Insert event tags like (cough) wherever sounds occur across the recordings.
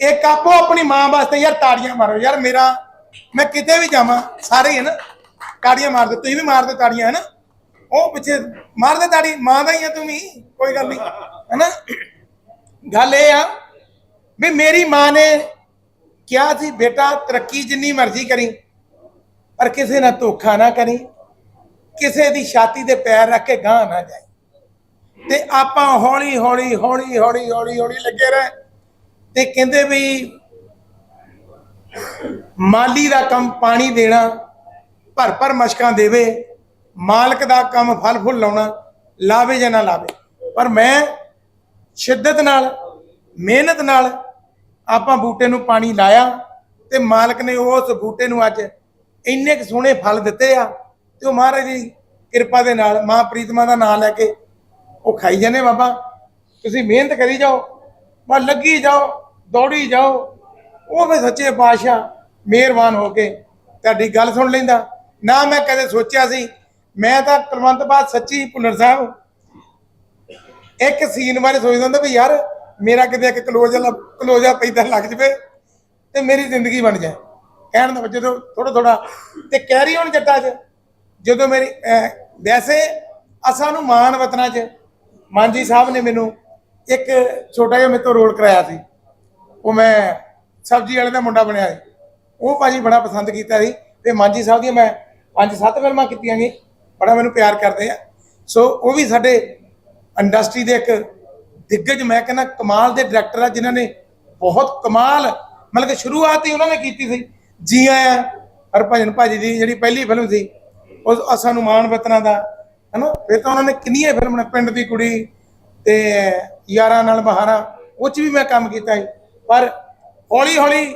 ਇੱਕ ਆਪੋ ਆਪਣੀ ਮਾਂ ਵਾਸਤੇ ਯਾਰ ਤਾੜੀਆਂ ਮਾਰੋ। ਯਾਰ ਮੇਰਾ, ਮੈਂ ਕਿਤੇ ਵੀ ਜਾਵਾਂ, ਸਾਰੇ ਹੀ ਹੈ ਨਾ, ਤਾੜੀਆਂ ਮਾਰਦੇ ਤੁਸੀਂ ਵੀ ਮਾਰਦੇ ਤਾੜੀਆਂ, ਹੈ ਨਾ? ਉਹ ਪਿੱਛੇ ਮਾਰਦੇ ਤਾੜੀ, ਮਾਂ ਦਾ ਹੀ ਆ ਤੂੰ ਵੀ, ਕੋਈ ਗੱਲ ਨਹੀਂ, ਹੈ ਨਾ? ਗੱਲ ਇਹ ਆ ਵੀ ਮੇਰੀ ਮਾਂ ਨੇ ਕਿਹਾ ਸੀ, ਬੇਟਾ, ਤਰੱਕੀ ਜਿੰਨੀ ਮਰਜ਼ੀ ਕਰੀ, ਪਰ ਕਿਸੇ ਨਾਲ ਧੋਖਾ ਨਾ ਕਰੀ, ਕਿਸੇ ਦੀ ਛਾਤੀ ਤੇ ਪੈਰ ਰੱਖ ਕੇ ਗਾਂ ਨਾ ਜਾਏ ਤੇ ਆਪਾਂ ਹੌਲੀ ਹੌਲੀ ਹੌਲੀ ਹੌਲੀ ਹੌਲੀ ਹੌਲੀ ਲੱਗੇ ਰਹੇ। ਤੇ ਕਹਿੰਦੇ ਵੀ ਮਾਲੀ ਦਾ ਕੰਮ ਪਾਣੀ ਦੇਣਾ, ਭਰ ਭਰ ਮਸ਼ਕਾਂ ਦੇਵੇ, ਮਾਲਕ ਦਾ ਕੰਮ ਫਲ ਫੁੱਲ ਲਾਉਣਾ, ਲਾਵੇ ਜਾਂ ਨਾ ਲਾਵੇ। ਪਰ ਮੈਂ ਸ਼ਿੱਦਤ ਨਾਲ, ਮਿਹਨਤ ਨਾਲ ਆਪਾਂ ਬੂਟੇ ਨੂੰ ਪਾਣੀ ਲਾਇਆ ਤੇ ਮਾਲਕ ਨੇ ਉਸ ਬੂਟੇ ਨੂੰ ਅੱਜ ਇੰਨੇ ਕੁ ਸੋਹਣੇ ਫਲ ਦਿੱਤੇ ਆ ਤੇ ਉਹ ਮਹਾਰਾਜ ਦੀ ਕਿਰਪਾ ਦੇ ਨਾਲ, ਮਾਂ ਪ੍ਰੀਤਮਾ ਦਾ ਨਾਮ ਲੈ ਕੇ ਉਹ ਖਾਈ ਜਾਂਦੇ ਬਾਬਾ। ਤੁਸੀਂ ਮਿਹਨਤ ਕਰੀ ਜਾਓ, ਬਸ ਲੱਗੀ ਜਾਓ। ਦੌੜੀ ਜਾਓ। ਉਹ ਵੀ ਸੱਚੇ ਪਾਤਸ਼ਾਹ ਮਿਹਰਬਾਨ ਹੋ ਕੇ ਤੁਹਾਡੀ ਗੱਲ ਸੁਣ ਲੈਂਦਾ। ਨਾ ਮੈਂ ਕਦੇ ਸੋਚਿਆ ਸੀ। ਮੈਂ ਤਾਂ ਕੁਲਵੰਤ ਬਾਦ ਸੱਚੀ ਭੁੱਲਰ ਸਾਹਿਬ। ਇੱਕ ਸੀਨ ਬਾਰੇ ਸੋਚਦਾ ਹੁੰਦਾ ਵੀ ਯਾਰ, ਮੇਰਾ ਕਿਤੇ ਇੱਕ ਕਲੋਜ਼ ਕਲੋਜ਼ਾ ਪੈਦਾ ਲੱਗ ਜਵੇ ਤੇ ਮੇਰੀ ਜ਼ਿੰਦਗੀ ਬਣ ਜਾਏ। ਕਹਿਣ ਦਾ ਜਦੋਂ ਥੋੜਾ ਥੋੜਾ ਤੇ ਕੈਰੀ ਹੁਣ ਜੱਟਾ 'ਚ, ਜਦੋਂ ਮੇਰੀ ਵੈਸੇ ਅਸਾਂ ਨੂੰ ਮਾਨ ਵਤਨਾ 'ਚ, ਮਾਂਜੀ ਸਾਹਿਬ ਨੇ ਮੈਨੂੰ ਇੱਕ ਛੋਟਾ ਜਿਹਾ ਮੇਰੇ ਤੋਂ ਰੋਲ ਕਰਾਇਆ ਸੀ। ਉਹ ਮੈਂ ਸਬਜ਼ੀ ਵਾਲੇ ਦਾ ਮੁੰਡਾ ਬਣਿਆ ਸੀ। ਉਹ ਭਾਜੀ ਬੜਾ ਪਸੰਦ ਕੀਤਾ ਸੀ ਤੇ ਮਾਂਜੀ ਸਾਹਿਬ ਦੀਆਂ ਮੈਂ ਪੰਜ ਸੱਤ ਫਿਲਮਾਂ ਕੀਤੀਆਂ ਨੇ ਬੜਾ ਮੈਨੂੰ ਪਿਆਰ ਕਰਦੇ ਆ। ਸੋ ਉਹ ਵੀ ਸਾਡੇ ਇੰਡਸਟਰੀ ਦੇ ਇੱਕ ਦਿੱਗਜ ਮੈਂ ਕਹਿੰਦਾ ਕਮਾਲ ਦੇ ਡਾਇਰੈਕਟਰ ਆ ਜਿਨ੍ਹਾਂ ਨੇ ਬਹੁਤ ਕਮਾਲ, ਮਤਲਬ ਕਿ ਸ਼ੁਰੂਆਤ ਹੀ ਉਹਨਾਂ ਨੇ ਕੀਤੀ ਸੀ। ਜੀ ਆਇਆਂ ਹਰਭਜਨ ਭਾਜੀ ਦੀ ਜਿਹੜੀ ਪਹਿਲੀ ਫਿਲਮ ਸੀ ਉਹ ਅਸਾਂ ਨੂੰ ਮਾਣ ਵਤਨਾਂ ਦਾ, ਹਨਾ? ਫਿਰ ਤਾਂ ਉਹਨਾਂ ਨੇ ਕਿੰਨੀਆਂ ਫਿਲਮਾਂ ਪਿੰਡ ਦੀ ਕੁੜੀ ਤੇ ਯਾਰਾਂ ਨਾਲ ਬਹਾਰਾਂ, ਉਹ ਚ ਵੀ ਮੈਂ ਕੰਮ ਕੀਤਾ ਸੀ। ਪਰ ਹੌਲੀ ਹੌਲੀ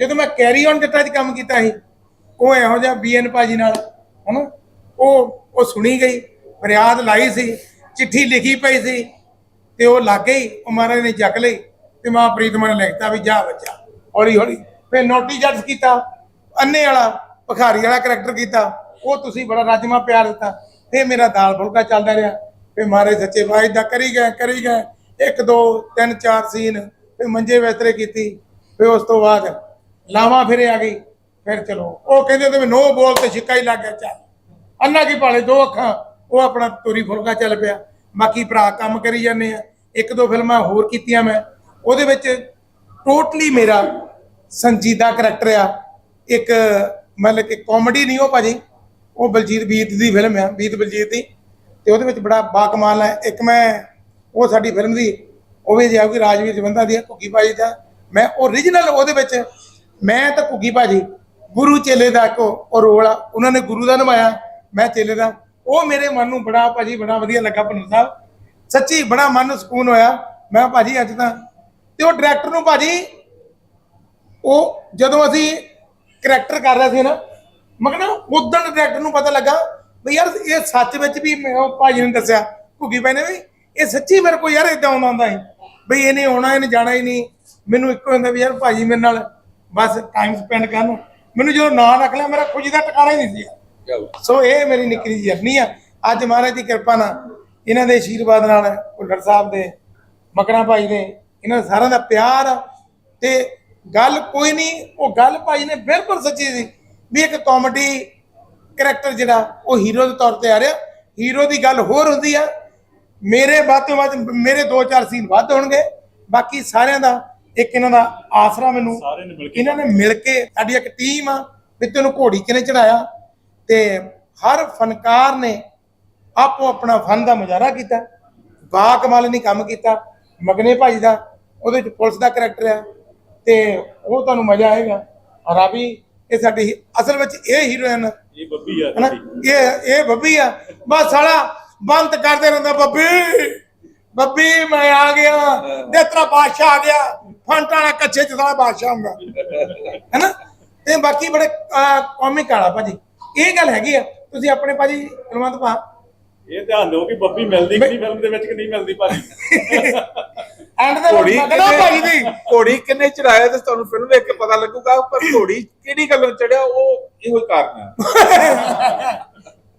ਜਦੋਂ ਮੈਂ ਕੈਰੀ ਔਨ ਜੱਟਾਂ 'ਚ ਕੰਮ ਕੀਤਾ ਸੀ, ਉਹ ਇਹੋ ਜਿਹਾ ਬੀਐਨ ਭਾਜੀ ਨਾਲ, ਹਨਾ, ਉਹ ਉਹ ਸੁਣੀ ਗਈ, ਫਰਿਆਦ ਲਾਈ ਸੀ, ਚਿੱਠੀ ਲਿਖੀ ਪਈ ਸੀ, ਤੇ ਉਹ ਲੱਗ ਗਈ, ਉਹ ਮਹਾਰਾਜ ਨੇ ਚੱਕ ਲਈ, ਤੇ ਮਾਂ ਪ੍ਰੀਤਮਾ ਨੇ ਲਿਖਤਾ ਵੀ ਜਾ ਬੱਚਾ, ਹੌਲੀ ਹੌਲੀ, ਫਿਰ ਨੋਟੀ ਜੱਜ ਕੀਤਾ, ਅੰਨੇ ਵਾਲਾ, ਭਖਾਰੀ ਵਾਲਾ ਕਰੈਕਟਰ ਕੀਤਾ, ਉਹ ਤੁਸੀਂ ਬੜਾ ਰਾਜਮਾ ਪਿਆਰ ਦਿੱਤਾ, ਫਿਰ ਮੇਰਾ ਦਾਲ ਫੁਲਕਾ ਚੱਲਦਾ ਰਿਹਾ, ਫਿਰ ਮਹਾਰਾਜ ਸੱਚੇ ਬਾਈ ਦਾ ਕਰੀ ਗਏ ਕਰੀ ਗਏ, ਇੱਕ, ਦੋ, ਤਿੰਨ, ਚਾਰ ਸੀਨ ਫਿਰ ਮੰਜੇ ਬਿਸਤਰੇ ਕੀਤੀ ਫਿਰ ਉਸ ਤੋਂ ਬਾਅਦ ਲਾਵਾਂ ਫਿਰੇ ਆ ਗਈ, ਫਿਰ ਚਲੋ। ਉਹ ਕਹਿੰਦੇ ਤੇ ਨੋ ਬੋਲ ਤੇ ਛਿੱਕਾ ਹੀ ਲੱਗ ਗਿਆ, ਚੱਲ। ਅੰਨਾ ਕੀ ਭਾਲੇ, ਦੋ ਅੱਖਾਂ, ਉਹ ਆਪਣਾ ਤੋਰੀ ਫੁਲਕਾ ਚੱਲ ਪਿਆ। ਬਾਕੀ ਭਰਾ ਕੰਮ ਕਰੀ ਜਾਂਦੇ ਆ। ਇੱਕ ਦੋ ਫਿਲਮਾਂ ਹੋਰ ਕੀਤੀਆਂ ਮੈਂ। ਉਹਦੇ ਵਿੱਚ ਟੋਟਲੀ ਮੇਰਾ ਸੰਜੀਦਾ ਕਰੈਕਟਰ ਆ। ਇੱਕ, ਮਤਲਬ ਕਿ ਕਾਮੇਡੀ ਨਹੀਂ ਉਹ ਭਾਜੀ। ਉਹ ਬਲਜੀਤ, ਬੀਤ ਦੀ ਫਿਲਮ ਆ। ਬੀਤ ਬਲਜੀਤ ਦੀ। ਤੇ ਉਹਦੇ ਵਿੱਚ ਬੜਾ ਬਾਕਮਾਲ ਹੈ ਇੱਕ ਮੈਂ, ਉਹ ਸਾਡੀ ਫਿਲਮ ਦੀ ਉਹ ਵੀ ਜਿਹਾ ਰਾਜਵੀਰ ਜਵੰਦਾ ਦੀ ਆ, ਘੁੱਗੀ ਭਾਜੀ ਦਾ। ਮੈਂ ਓਰੀਜਨਲ ਉਹਦੇ ਵਿੱਚ ਮੈਂ ਤਾਂ ਘੁੱਗੀ ਭਾਜੀ ਗੁਰੂ ਚੇਲੇ ਦਾ ਕੋ ਉਹ ਰੋਲ ਆ ਉਹਨਾਂ ਨੇ ਗੁਰੂ ਦਾ ਨਿਭਾਇਆ ਮੈਂ ਚੇਲੇ ਦਾ। ਉਹ ਮੇਰੇ ਮਨ ਨੂੰ ਬੜਾ ਭਾਜੀ ਬੜਾ ਵਧੀਆ ਲੱਗਾ ਭਨੂ ਸਾਹਿਬ। ਸੱਚੀ ਬੜਾ ਮਨ ਨੂੰ ਸਕੂਨ ਹੋਇਆ। ਮੈਂ ਕਿਹਾ ਭਾਜੀ ਅੱਜ ਤਾਂ ਤੇ ਉਹ ਡਾਇਰੈਕਟਰ ਨੂੰ ਭਾਜੀ ਉਹ ਜਦੋਂ ਅਸੀਂ ਕਰੈਕਟਰ ਕਰ ਰਹੇ ਸੀ ਨਾ ਮਗਰ ਨਾ ਉਦੋਂ ਡਾਇਰੈਕਟਰ ਨੂੰ ਪਤਾ ਲੱਗਾ ਵੀ ਯਾਰ ਇਹ ਸੱਚ ਵਿੱਚ ਵੀ ਮੈਂ ਉਹ ਭਾਜੀ ਨੇ ਦੱਸਿਆ ਘੁੱਗੀ ਭਾਈ ਨੇ ਵੀ ਇਹ ਸੱਚੀ ਮੇਰੇ ਕੋਲ ਯਾਰ ਇਦਾਂ ਆਉਂਦਾ ਹੁੰਦਾ ਹੈ ਬਈ ਇਹਨੇ ਆਉਣਾ ਇਹਨੇ ਜਾਣਾ ਹੀ ਨਹੀਂ। ਮੈਨੂੰ ਇੱਕੋ ਹੁੰਦਾ ਵੀ ਯਾਰ ਭਾਜੀ ਮੇਰੇ ਨਾਲ ਬਸ ਟਾਈਮ ਸਪੈਂਡ ਕਰਨ ਮੈਨੂੰ ਜਦੋਂ ਨਾਂ ਰੱਖ ਲਿਆ ਮੇਰਾ ਖੁਸ਼ੀ ਦਾ ਟਿਕਾਣਾ ਹੀ ਨਹੀਂ ਸੀ। ਸੋ ਇਹ ਮੇਰੀ ਨਿੱਕੀ ਜਰਨੀ ਆ। ਅੱਜ ਮਹਾਰਾਜ ਦੀ ਕਿਰਪਾ ਨਾਲ ਇਹਨਾਂ ਦੇ ਆਸ਼ੀਰਵਾਦ ਨਾਲ ਭੁੱਲਰ ਸਾਹਿਬ ਦੇ ਮਕਰਾ ਭਾਈ ਦੇ ਇਹਨਾਂ ਸਾਰਿਆਂ ਦਾ ਪਿਆਰ ਤੇ ਗੱਲ ਕੋਈ ਨਹੀਂ ਉਹ ਗੱਲ ਭਾਈ ਨੇ ਬਿਲਕੁਲ ਸੱਚੀ ਸੀ ਵੀ ਇੱਕ ਕਾਮੇਡੀ ਕਰੈਕਟਰ ਜਿਹੜਾ ਉਹ ਹੀਰੋ ਦੇ ਤੌਰ ਤੇ ਆ ਰਿਹਾ। ਹੀਰੋ ਦੀ ਗੱਲ ਹੋਰ ਹੁੰਦੀ ਆ। ਮੇਰੇ ਵੱਧ ਤੋਂ ਵੱਧ ਮੇਰੇ ਦੋ ਚਾਰ ਸੀਨ ਵੱਧ ਹੋਣਗੇ। ਬਾਕੀ ਸਾਰਿਆਂ ਦਾ ਇੱਕ ਇਹਨਾਂ ਦਾ ਆਸਰਾ ਮੈਨੂੰ ਇਹਨਾਂ ਨੇ ਮਿਲ ਕੇ ਸਾਡੀ ਇੱਕ ਟੀਮ ਆ ਵੀ ਤੈਨੂੰ ਘੋੜੀ ਕਿਨੇ ਚੜਾਇਆ। ਤੇ ਹਰ ਫਨਕਾਰ ਨੇ ਆਪੋ ਆਪਣਾ ਫਨ ਦਾ ਮੁਜ਼ਾਹਰਾ ਕੀਤਾ। ਬਾ ਕਮਾਲ ਨੇ ਕੰਮ ਕੀਤਾ। ਮਗਨੇ ਭਾਈ ਦਾ ਉਹਦੇ ਚ ਪੁਲਿਸ ਦਾ ਕਰੈਕਟਰ ਆ। ਤੇ ਉਹ ਤੁਹਾਨੂੰ ਮਜ਼ਾ ਆਏਗਾ। ਰਾਵੀ ਇਹ ਸਾਡੀ ਅਸਲ ਵਿੱਚ ਇਹ ਹੀਰੋਇਨ ਇਹ ਬੱਬੀ ਆ। ਇਹ ਇਹ ਬੱਬੀ ਆ। ਬਸ ਸਾਲਾ ਬੰਦ ਕਰਦੇ ਰਹਿੰਦਾ ਬੱਬੀ। ਬੱਬੀ ਮੈਂ ਆ ਗਿਆ। ਦੇ ਤੇਰਾ ਬਾਦਸ਼ਾਹ ਆ ਗਿਆ। ਫੰਟਾ ਵਾਲਾ ਕੱਚੇ ਚ ਸਾਲਾ ਬਾਦਸ਼ਾਹ ਹੁੰਦਾ। ਹੈਨਾ? ਤੇ ਬਾਕੀ ਬੜੇ ਕਾਮਿਕ ਵਾਲਾ ਭਾਜੀ। ਇਹ ਗੱਲ ਹੈਗੀ ਆ। ਤੁਸੀਂ ਆਪਣੇ ਭਾਜੀ ਕੁਲਵੰਤ ਭਾ। ਇਹ ਧਿਆਨ ਦਿਓ ਕਿ ਬੱਬੀ ਮਿਲਦੀ ਕਿ ਨਹੀਂ ਫਿਲਮ ਦੇ ਵਿੱਚ ਕਿ ਨਹੀਂ ਮਿਲਦੀ ਭਾਜੀ। (laughs) ਐਂਡ ਦੇ ਘੋੜੀ ਮਗਨਾ ਭਾਜੀ ਦੀ। ਕਿੰਨੇ ਘੋੜੀ ਕਿੰਨੇ ਚੜਾਇਆ ਤੇ ਤੁਹਾਨੂੰ ਫਿਲਮ ਵੇਖ ਕੇ ਪਤਾ ਲੱਗੂਗਾ ਪਰ ਘੋੜੀ ਕਿਹੜੀ ਗੱਲੋਂ ਚੜਿਆ ਉਹ ਇਹੋ ਕਾਰਨ ਹੈ (laughs)